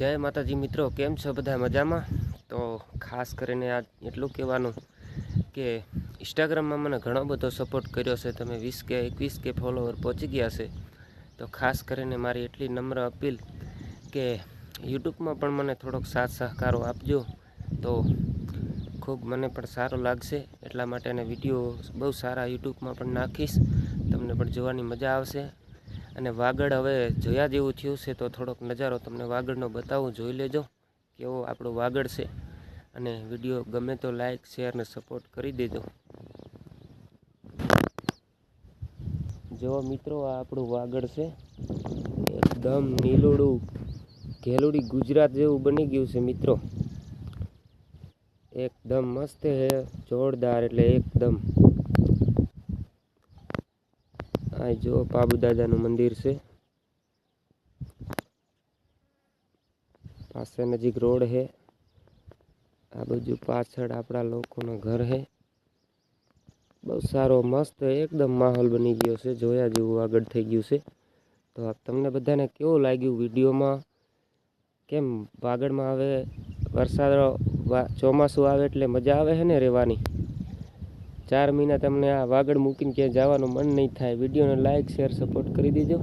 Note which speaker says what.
Speaker 1: જય માતાજી મિત્રો, કેમ છો બધા મજામાં? તો ખાસ કરીને આ એટલું કહેવાનું કે ઇન્સ્ટાગ્રામમાં મને ઘણો બધો સપોર્ટ કર્યો છે. તમે વીસ કે એકવીસ કે ફોલોવર પહોંચી ગયા છે. તો ખાસ કરીને મારી એટલી નમ્ર અપીલ કે યુટ્યુબમાં પણ મને થોડોક સાથ સહકારો આપજો. તો ખૂબ મને પણ સારો લાગશે. એટલા માટે અને વીડિયો બહુ સારા યુટ્યુબમાં પણ નાખીશ. તમને પણ જોવાની મજા આવશે. અને વાગડ હવે જોયા જેવું થયું છે તો થોડોક નજારો તમને વાગડનો બતાવું. જોઈ લેજો કેવો આપણો વાગડ છે. અને વીડિયો ગમે તો લાઈક, શેર અને સપોર્ટ કરી દેજો. જો મિત્રો, આ આપણું વાગડ છે. એકદમ નીલોડું, ઘેલુડી ગુજરાત જેવું બની ગયું છે મિત્રો. એકદમ મસ્ત હે જોરદાર એટલે એકદમ. આ જો પાબુ દાદાનું મંદિર છે. પાસે નજીક રોડ છે. આ બાજુ પાછળ આપણા લોકોનું ઘર છે. બહુ સારો, મસ્ત, એકદમ માહોલ બની ગયો છે. જોયા જેવું આગળ થઈ ગયું છે. તો તમને બધાને કેવું લાગ્યું વિડીયોમાં? કેમ વાગડમાં હવે વરસાદ ચોમાસું આવે એટલે મજા આવે છે ને રહેવાની? ચાર મહિના તમને આ વાગડ મૂકીને ક્યાંય જવાનું મન નહીં થાય. વિડીયોને લાઈક શેર સપોર્ટ કરી દેજો.